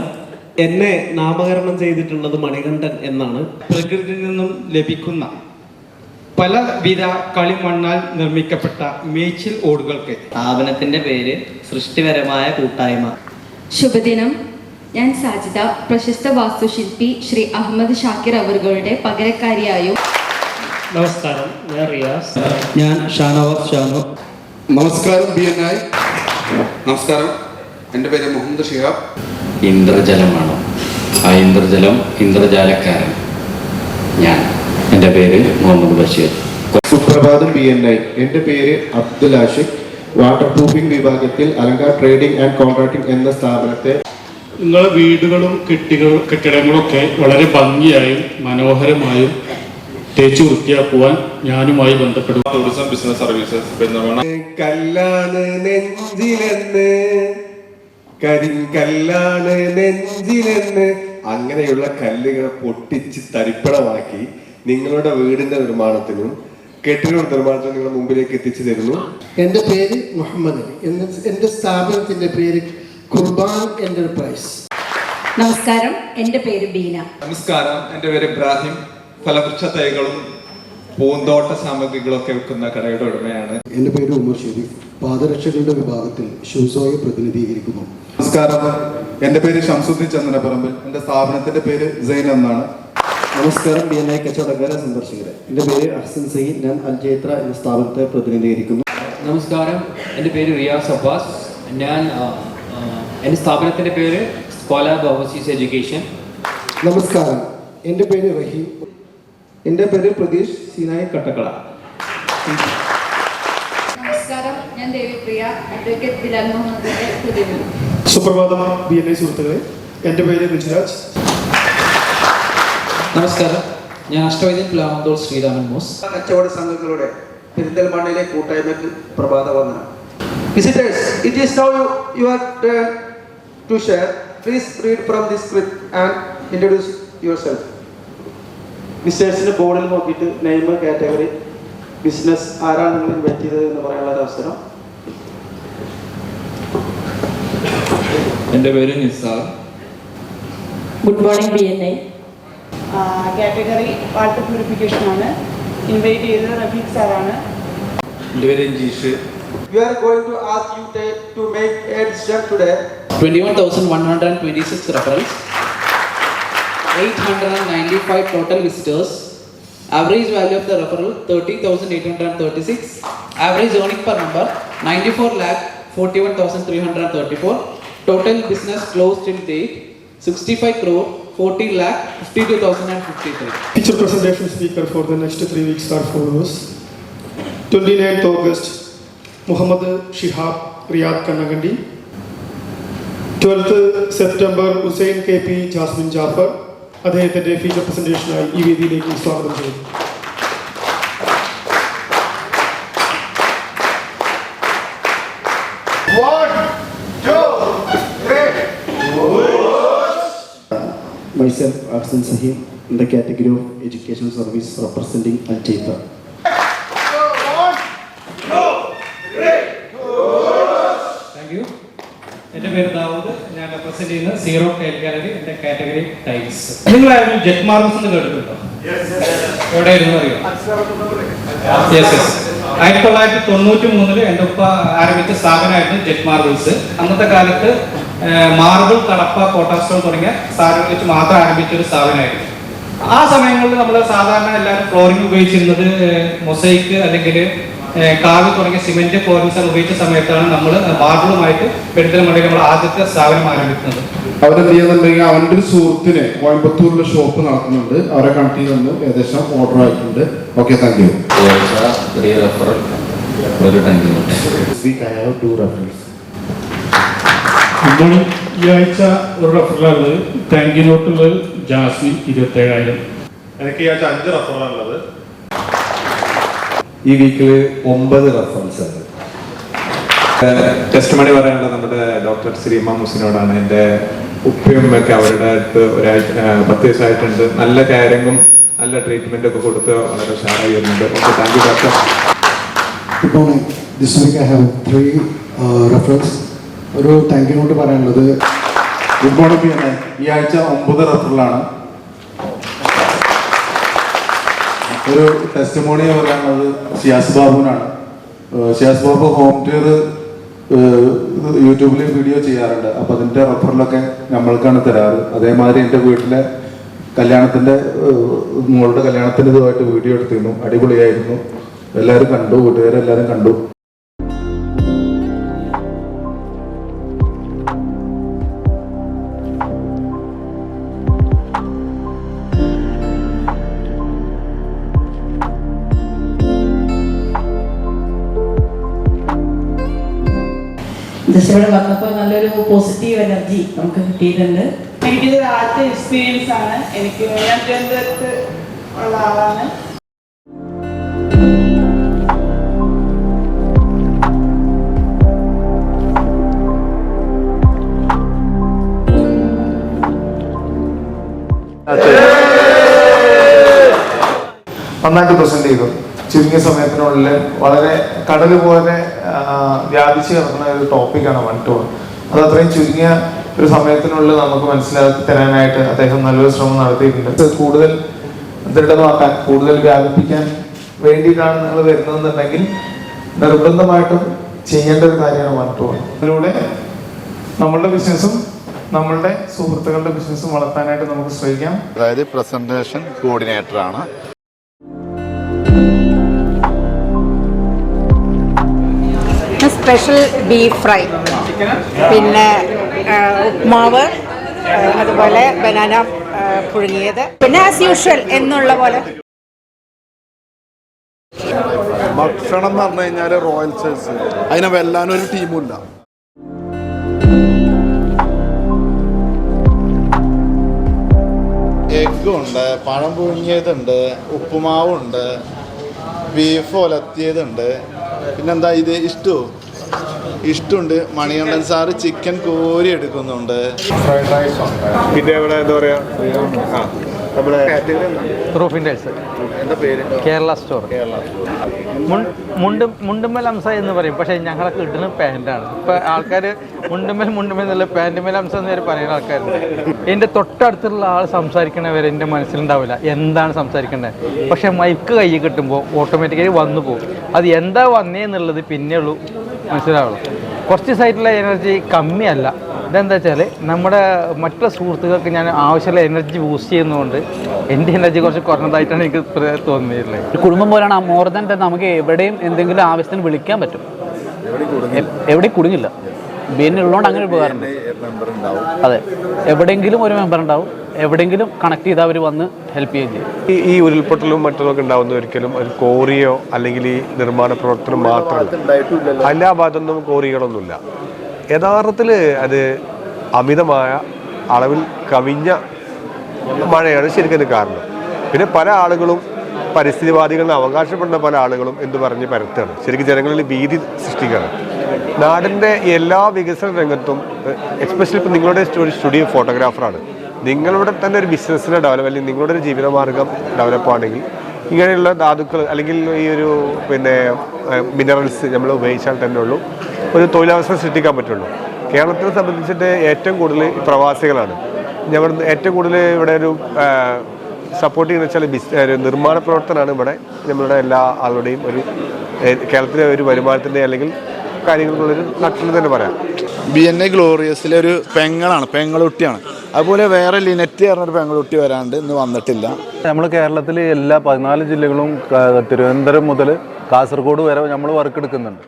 Speaker 3: എന്നെ നാമകരണം ചെയ്തിട്ടുള്ളത് മണികണ്ഠൻ എന്നാണ്. പ്രകൃതിയിൽ നിന്നും ലഭിക്കുന്ന
Speaker 15: പലവിധ കളിമണ്ണാൽ നിർമ്മിക്കപ്പെട്ട മേച്ചിൽ ഓടുകൾക്ക്
Speaker 16: സ്ഥാപനത്തിന്റെ പേര് സൃഷ്ടിപരമായ കൂട്ടായ്മ.
Speaker 17: ശുഭദിനം. ഞാൻ സാജിത പ്രശസ്ത വാസ്തുശില്പി ശ്രീ അഹമ്മദ് ഷാക്കിർ അവറുകളുടെ പകരക്കാരിയായും
Speaker 15: നമസ്കാരം ഞാൻ റിയാസ്.
Speaker 16: ഞാൻ ഷാനവാസ് ഷാനു.
Speaker 18: നമസ്കാരം ബി എൻ ഐ. നമസ്കാരം. എന്റെ പേര് മുഹമ്മദ് ഷിഹാബ്.
Speaker 19: ഇന്ദ്രജലമാണ് ആ ഇന്ദ്രജലം ഇന്ദ്രജാലക്കാരൻ. ഞാൻ. എന്റെ പേര് മുഹമ്മദ് ബഷീർ
Speaker 11: സുപ്രഭാതം ബി എൻ ഐ എന്റെ പേര് അബ്ദുൽ ആഷിഖ്. വാട്ടർ പ്രൂഫിംഗ് വിഭാഗത്തിൽ അലങ്കാർ ട്രേഡിംഗ് ആൻഡ് കോൺട്രാക്ടിംഗ് എന്ന സ്ഥാപനത്തെ
Speaker 18: നിങ്ങളുടെ വീടുകളും കെട്ടികൾ കെട്ടിടങ്ങളൊക്കെ വളരെ ഭംഗിയായും മനോഹരമായും തേച്ച് വൃത്തിയാക്കുവാൻ ഞാനുമായി ബന്ധപ്പെടും ടൂറിസം ബിസിനസ് സർവീസസ്
Speaker 9: കല്ലാണ് നെഞ്ചിലെന്ന് കരിങ്കല്ലാണ് നെഞ്ചിലെന്ന് അങ്ങനെയുള്ള കല്ലുകൾ പൊട്ടിച്ച് തരിപ്പണമാക്കി നിങ്ങളുടെ വീടിന്റെ നിർമ്മാണത്തിനും കെട്ടിട നിർമ്മാണത്തിനും നിങ്ങളുടെ മുമ്പിലേക്ക് എത്തിച്ചു തരുന്നു.
Speaker 15: എന്റെ പേര് മുഹമ്മദ് അലി. എന്ന എന്റെ സ്ഥാപനത്തിന്റെ പേര് കുർബാൻ എന്റർപ്രൈസ്
Speaker 17: നമസ്കാരം. എന്റെ പേര് ബീന.
Speaker 9: നമസ്കാരം. എന്റെ പേര് ഇബ്രാഹിം. ഫലവൃക്ഷ തൈകളും പൂന്തോട്ട സാമഗ്രികളൊക്കെ വിൽക്കുന്ന കടയുടെ ഉടമയാണ്.
Speaker 11: എന്റെ പേര് ഉമർ ഷെരീഫ്. പാദരക്ഷകളുടെ വിഭാഗത്തിൽ ഷൂസോയെ പ്രതിനിധീകരിക്കുന്നു.
Speaker 12: നമസ്കാരം. എന്റെ പേര് ഷംസുദ്ദീൻ ചന്ദനപ്പറമ്പിൽ. എന്റെ സ്ഥാപനത്തിന്റെ പേര് സൈൻ എന്നാണ്.
Speaker 11: നമസ്കാരം. ബി എൻ ഐ കച്ചവടക്കാര സന്ദർശകരെ. എന്റെ പേര് അഹ്സൻ സയ്യിദ്. ഞാൻ അൽജേത്ര എന്ന സ്ഥാപനത്തെ പ്രതിനിധീകരിക്കുന്നു.
Speaker 16: നമസ്കാരം. എന്റെ പേര് റിയാസ് അബ്ബാസ്. ഞാൻ എന്റെ സ്ഥാപനത്തിന്റെ പേര് സ്കോലാബ് ഓവർസീസ് എഡ്യൂക്കേഷൻ.
Speaker 11: നമസ്കാരം. എന്റെ പേര് റഹീം. എന്റെ പേര് പ്രതീഷ് സീനായി കട്ടക്കള.
Speaker 17: നമസ്കാരം. ഞാൻ ദേവിപ്രിയ അഡ്വക്കേറ്റ് ബിലാൽ മുഹമ്മദിന്റെ പ്രതിനിധി
Speaker 18: സുപ്രഭാതം ബി എൻ ഐ സുഹൃത്തുക്കളെ. എന്റെ പേര് ഋഷിരാജ്
Speaker 13: നമസ്കാരം. ഞാൻ അഷ്ടവൈദ്യൻ പ്ലാവന്തോൾ ശ്രീരാമൻ മോസ്
Speaker 7: കച്ചവട സംഘങ്ങളുടെ പെരിന്തൽമണ്ണയിലെ കൂട്ടായ്മയ്ക്ക് പ്രഭാത വന്ദനം visitors it is now you are to share please read from this script and introduce yourself വിസിറ്റേഴ്സിന് ബോർഡിൽ നോക്കിയിട്ട് നെയിം കാറ്റഗറി ബിസിനസ് ആരാണ് നിങ്ങൾ ഇൻവൈറ്റ് ചെയ്തത് എന്ന് പറയാനുള്ള ഒരു അവസരം.
Speaker 20: എന്റെ പേര് Nizar.
Speaker 17: Good morning B N I
Speaker 21: category water purification ആണ് ഇൻവൈറ്റ് ചെയ്തത് റഫീഖ് സാറാണ്
Speaker 20: എൻ്റെ പേര് Ranjeesh
Speaker 7: We are going to ask you to- to make a decision today.
Speaker 13: 21,126 referrals, 895 total visitors, average value of the referral 30,836, average earning per member 94 lakh 41,334, total business closed till date 65 crore 40 lakh 52,053.
Speaker 18: Feature presentation speaker for the next three weeks are follows. 29th August, Muhammad Shihab, Riyadh Kannagandi. 12th September Hussain K P Jasmin Jafar അദ്ദേഹത്തിൻ്റെ feature പ്രസൻറ്റേഷനായി ഈ വേദിയിലേക്ക് സ്വാഗതം ചെയ്യുന്നു
Speaker 11: myself Arsene Sahim in the category of education service representing.
Speaker 15: Thank you എന്റെ പേര് ദാവൂദ്. ഞാൻ represent ചെയ്യുന്ന സീറോ ടൈൽ ഗാലറി എന്റെ കാറ്റഗറി ടൈൽസ് നിങ്ങളായിരുന്നു ജെറ്റ് മാർബിൾസ് എന്ന് കേട്ടിട്ടുണ്ടോ? എവിടെയായിരുന്നു അറിയോ? യെസ് യെസ് ആയിരത്തി തൊള്ളായിരത്തി തൊണ്ണൂറ്റി മൂന്നിൽ എന്റെ ഉപ്പ ആരംഭിച്ച സ്ഥാപനമായിരുന്നു ജെറ്റ് മാർബിൾസ് അന്നത്തെ കാലത്ത് മാർബിൾ കടപ്പ കോട്ടാസ്റ്റോൾ തുടങ്ങിയ സാധനങ്ങൾ വെച്ച് മാത്രം ആരംഭിച്ച ഒരു സ്ഥാപനമായിരുന്നു. ആ സമയങ്ങളിൽ നമ്മൾ സാധാരണ എല്ലാവരും ഫ്ലോറിംഗ് ഉപയോഗിച്ചിരുന്നത് മൊസൈക്ക് അല്ലെങ്കിൽ കാവ് തുടങ്ങിയ സിമെന്റ് ഫ്ലോറിങ്സ് ഉപയോഗിച്ച സമയത്താണ് നമ്മൾ മാർബിളുമായിട്ട് പെരുന്തൽമണ്ണയിൽ നമ്മൾ ആദ്യത്തെ സ്ഥാപനം ആരംഭിക്കുന്നത്.
Speaker 18: അവരെന്ത് ചെയ്യുന്നുണ്ടെങ്കിൽ അവന്റെ ഒരു സുഹൃത്തിന് കോയമ്പത്തൂരിലെ ഷോപ്പ് നടത്തുന്നുണ്ട്. അവരെ കണക്ട് ചെയ്ത് ഏകദേശം ഓർഡർ ആയിട്ടുണ്ട്. ഓക്കെ താങ്ക് യു
Speaker 19: ഒരു റെഫറൽ ഒരു ടാങ്ക്
Speaker 11: This
Speaker 18: മോർണിംഗ് ഈ ആഴ്ച ഒരു റഫറലുള്ളത് താങ്ക് യു നോട്ടുള്ളത് ജാസ്മിൻ ഇരുപത്തേഴായിരം. എനിക്ക് ഈ ആഴ്ച അഞ്ച് റഫറലുള്ളത്
Speaker 9: ഈ വീക്കിൽ ഒമ്പത് റഫറൻസ് ആണ്
Speaker 11: ടെസ്റ്റ് മണി പറയാനുള്ളത് നമ്മുടെ ഡോക്ടർ ശ്രീമ മുസിനോടാണ് എന്റെ ഉപ്പയുമ്മയൊക്കെ അവരുടെ അടുത്ത് ഒരാഴ്ച പത്ത് ദിവസമായിട്ടുണ്ട്. നല്ല കാര്യങ്ങളും നല്ല ട്രീറ്റ്മെന്റ് ഒക്കെ കൊടുത്ത് വളരെ ഷാറായി വരുന്നുണ്ട്. Okay thank you doctor
Speaker 22: good morning this week I have three reference ഒരു താങ്ക് യു നോട്ട് പറയാനുള്ളത്.
Speaker 18: ഗുഡ് മോർണിംഗ് ഈ ആഴ്ച ഒമ്പത് റഫറിലാണ്.
Speaker 12: ഒരു ടെസ്റ്റ് മോണി പറയാനുള്ളത് ഷിയാസ് ബാബുവിനാണ്. ഷിയാസ് ബാബു ഹോം ടൂർ യൂട്യൂബിൽ വീഡിയോ ചെയ്യാറുണ്ട്. അപ്പോൾ അതിന്റെ റഫറിലൊക്കെ നമ്മൾക്കാണ് തരാറ്. അതേമാതിരി എന്റെ വീട്ടിലെ കല്യാണത്തിന്റെ മോളുടെ കല്യാണത്തിന്റെ ഇതുമായിട്ട് വീഡിയോ എടുത്തിരുന്നു. അടിപൊളിയായിരുന്നു. എല്ലാവരും കണ്ടു. വീട്ടുകാരെല്ലാവരും കണ്ടു.
Speaker 23: ഇവിടെ വന്നപ്പോൾ നല്ലൊരു പോസിറ്റീവ് എനർജി നമുക്ക് കിട്ടിയിട്ടുണ്ട്.
Speaker 21: എനിക്കിത് ആദ്യത്തെ എക്സ്പീരിയൻസ് ആണ്. എനിക്ക് ഞാൻ തിരുവനന്തപുരത്ത് ഉള്ള ആളാണ്.
Speaker 2: നന്നായിട്ട് പ്രസന്റ് ചെയ്തു. ചുരുങ്ങിയ സമയത്തിനുള്ളിൽ വളരെ കടൽ പോലെ വ്യാപിച്ച് കിടക്കുന്ന ഒരു ടോപ്പിക്കാണ് വൺ ടു വൺ അത് അത്രയും ചുരുങ്ങിയ ഒരു സമയത്തിനുള്ളിൽ നമുക്ക് മനസ്സിലാക്കി തരാനായിട്ട് അദ്ദേഹം നല്ലൊരു ശ്രമം നടത്തിയിട്ടുണ്ട്. കൂടുതൽ ദൃഢമാക്കാൻ കൂടുതൽ വ്യാപിപ്പിക്കാൻ വേണ്ടിയിട്ടാണ് നിങ്ങൾ വരുന്നതെന്നുണ്ടെങ്കിൽ നിർബന്ധമായിട്ടും ചെയ്യേണ്ട ഒരു കാര്യമാണ് വൺ ടു വൺ അതിലൂടെ നമ്മളുടെ ബിസിനസ്സും നമ്മളുടെ സുഹൃത്തുക്കളുടെ ബിസിനസ്സും വളർത്താനായിട്ട് നമുക്ക് ശ്രമിക്കാം.
Speaker 1: അതായത് പ്രസന്റേഷൻ കോർഡിനേറ്ററാണ്
Speaker 6: സ്പെഷ്യൽ ബീഫ് ഫ്രൈ. പിന്നെ ഉപ്മാവ് അതുപോലെ ബനാന പുഴുങ്ങിയത്. പിന്നെ ആസ് യൂഷ്വൽ എന്നുള്ള പോലെ.
Speaker 4: ഭക്ഷണം എന്ന് പറഞ്ഞു കഴിഞ്ഞാൽ റോയൽ ചേഴ്സ് അതിനെ വെല്ലാനൊരു ടീമുമില്ല
Speaker 1: എഗ്ഗുണ്ട് പഴം പുഴുങ്ങിയതുണ്ട് ഉപ്പുമാവുണ്ട് ബീഫ് ഒലത്തിയതുണ്ട്. പിന്നെന്താ ഇത്? ഇഷ്ടു ഇഷ്ടമുണ്ട്. മണികണ്ഠൻ സാറ് ചിക്കൻ കോരി എടുക്കുന്നുണ്ട്.
Speaker 9: ഫ്രൈഡ് റൈസ് ഉണ്ട് പിന്നെ ഇവിടെ എന്താ പറയാ? ആ നമ്മുടെ
Speaker 3: പ്രൂഫിൻഡേഴ്സ്
Speaker 1: എന്താ പേര്?
Speaker 3: കേരള സ്റ്റോർ മുണ്ടും മുണ്ടുമ്മൽ അംസ എന്ന് പറയും. പക്ഷേ ഞങ്ങളെ കിട്ടുന്ന പാന്റാണ് ഇപ്പം ആൾക്കാർ മുണ്ടുമ്മൽ മുണ്ടുമ്മൽ എന്നുള്ള പാന്റുമ്മൽ അംസ എന്ന് പേര് പറയുന്ന ആൾക്കാരുണ്ട്. എന്റെ തൊട്ടടുത്തുള്ള ആൾ സംസാരിക്കണവരെ എന്റെ മനസ്സിലുണ്ടാവില്ല. എന്താണ് സംസാരിക്കേണ്ടത് പക്ഷേ മൈക്ക് കയ്യിൽ കിട്ടുമ്പോൾ ഓട്ടോമാറ്റിക്കലി വന്നു പോകും. അത് എന്താ വന്നേ എന്നുള്ളത് പിന്നെയുള്ളൂ. മനസ്സിലാവുള്ളൂ. കുറച്ച് സൈറ്റിലെ എനർജി കമ്മിയല്ല. ഇതെന്താ വെച്ചാൽ നമ്മുടെ മറ്റുള്ള സുഹൃത്തുക്കൾക്ക് ഞാൻ ആവശ്യമുള്ള എനർജി ബൂസ്റ്റ് ചെയ്യുന്നതുകൊണ്ട് എന്റെ എനർജി കുറച്ച് കുറഞ്ഞതായിട്ടാണ് എനിക്ക് തോന്നിയിട്ടുള്ളത്.
Speaker 13: കുടുംബം പോലെയാണ് മോർ ദാൻ നമുക്ക് എവിടെയും എന്തെങ്കിലും ആവശ്യത്തിന് വിളിക്കാൻ പറ്റും. എവിടെ എവിടെയും കുടുങ്ങില്ല ബി എൻ ഉള്ളതുകൊണ്ട് അങ്ങനെ ഒരു ഉപകാരമുണ്ട്.
Speaker 1: മെമ്പർ ഉണ്ടാവും.
Speaker 13: അതെ. എവിടെയെങ്കിലും ഒരു മെമ്പർ ഉണ്ടാവും. എവിടെയെങ്കിലും കണക്ട് ചെയ്ത് അവർ വന്ന് ഹെൽപ്പ് ചെയ്യുകയും ചെയ്യും.
Speaker 9: ഈ ഈ ഉരുൾപൊട്ടലും മറ്റൊക്കെ ഉണ്ടാവുന്ന ഒരിക്കലും ഒരു കോറിയോ അല്ലെങ്കിൽ ഈ നിർമ്മാണ പ്രവർത്തനം മാത്രമല്ല. എല്ലാ ഭാഗത്തൊന്നും കോറികളൊന്നുമില്ല. യഥാർത്ഥത്തിൽ അത് അമിതമായ അളവിൽ കവിഞ്ഞ മഴയാണ് ശരിക്കും കാരണം. പിന്നെ പല ആളുകളും പരിസ്ഥിതിവാദികളെ അവകാശപ്പെടുന്ന പല ആളുകളും എന്ന് പറഞ്ഞ് പരത്തുകയാണ്. ശരിക്കും ജനങ്ങളിൽ ഭീതി സൃഷ്ടിക്കുകയാണ്. നാടിന്റെ എല്ലാ വികസന രംഗത്തും എസ്പെഷ്യലി ഇപ്പോൾ നിങ്ങളുടെ സ്റ്റുഡിയോ ഫോട്ടോഗ്രാഫറാണ് നിങ്ങളുടെ തന്നെ ഒരു ബിസിനസ്സിനെ ഡെവലപ്പ് അല്ലെങ്കിൽ നിങ്ങളുടെ ഒരു ജീവിതമാർഗം ഡെവലപ്പ് ആണെങ്കിൽ ഇങ്ങനെയുള്ള ധാതുക്കൾ അല്ലെങ്കിൽ ഈ ഒരു പിന്നെ മിനറൽസ് നമ്മൾ ഉപയോഗിച്ചാൽ തന്നെ ഉള്ളൂ. ഒരു തൊഴിലവസരം സൃഷ്ടിക്കാൻ പറ്റുള്ളൂ. കേരളത്തിനെ സംബന്ധിച്ചിട്ട് ഏറ്റവും കൂടുതൽ പ്രവാസികളാണ്. ഞങ്ങൾ ഏറ്റവും കൂടുതൽ ഇവിടെ ഒരു സപ്പോർട്ട് ചെയ്യുന്ന വെച്ചാൽ ബിസ് ഒരു നിർമ്മാണ പ്രവർത്തനമാണ് ഇവിടെ. നമ്മളുടെ എല്ലാ ആളുടെയും ഒരു കേരളത്തിലെ ഒരു വരുമാനത്തിന്റെ അല്ലെങ്കിൽ കാര്യങ്ങൾക്കുള്ളൊരു നട്ടിൽ തന്നെ പറയാം.
Speaker 1: ബി എൻ എ ഗ്ലോറിയസിലെ ഒരു പെങ്ങളാണ് പെങ്ങളുട്ടിയാണ്. അതുപോലെ വേറെ ലിനറ്റ് പറഞ്ഞൊരു പെങ്ങളുട്ടി വരാണ്ട് ഇന്ന് വന്നിട്ടില്ല.
Speaker 24: നമ്മൾ കേരളത്തിൽ എല്ലാ പതിനാല് ജില്ലകളും തിരുവനന്തപുരം മുതൽ കാസർഗോഡ് വരെ നമ്മൾ വർക്ക് എടുക്കുന്നുണ്ട്.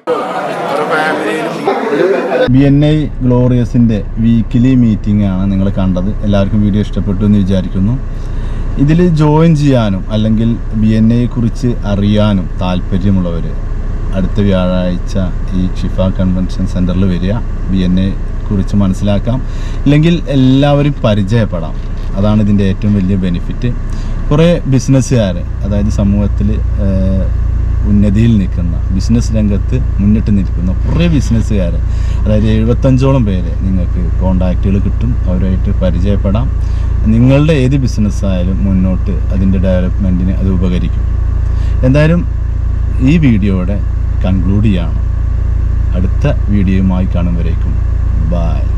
Speaker 1: ബി എൻ ഐ ഗ്ലോറിയസിന്റെ വീക്കിലി മീറ്റിംഗ് ആണ് നിങ്ങൾ കണ്ടത്. എല്ലാവർക്കും വീഡിയോ ഇഷ്ടപ്പെട്ടു എന്ന് വിചാരിക്കുന്നു. ഇതിൽ ജോയിൻ ചെയ്യാനും അല്ലെങ്കിൽ ബി എൻ ഐയെക്കുറിച്ച് കുറിച്ച് അറിയാനും താല്പര്യമുള്ളവർ അടുത്ത വ്യാഴാഴ്ച ഈ ഷിഫ കൺവെൻഷൻ സെന്ററിൽ വരിക. ബി എൻ എ കുറിച്ച് മനസ്സിലാക്കാം. ഇല്ലെങ്കിൽ എല്ലാവരും പരിചയപ്പെടാം. അതാണ് ഇതിന്റെ ഏറ്റവും വലിയ ബെനിഫിറ്റ്. കുറേ ബിസിനസ്സുകാർ അതായത് സമൂഹത്തിൽ ഉന്നതിയിൽ നിൽക്കുന്ന ബിസിനസ് രംഗത്ത് മുന്നിട്ട് നിൽക്കുന്ന കുറേ ബിസിനസ്സുകാർ അതായത് എഴുപത്തഞ്ചോളം പേര് നിങ്ങൾക്ക് കോണ്ടാക്റ്റുകൾ കിട്ടും. അവരുമായിട്ട് പരിചയപ്പെടാം. നിങ്ങളുടെ ഏത് ബിസിനസ്സായാലും മുന്നോട്ട് അതിന്റെ ഡെവലപ്മെന്റിന് അത് ഉപകരിക്കും. എന്തായാലും ഈ വീഡിയോയുടെ കൺക്ലൂഡ് ചെയ്യാണ്. അടുത്ത വീഡിയോയുമായി കാണുമ്പോഴേക്കും ബായ്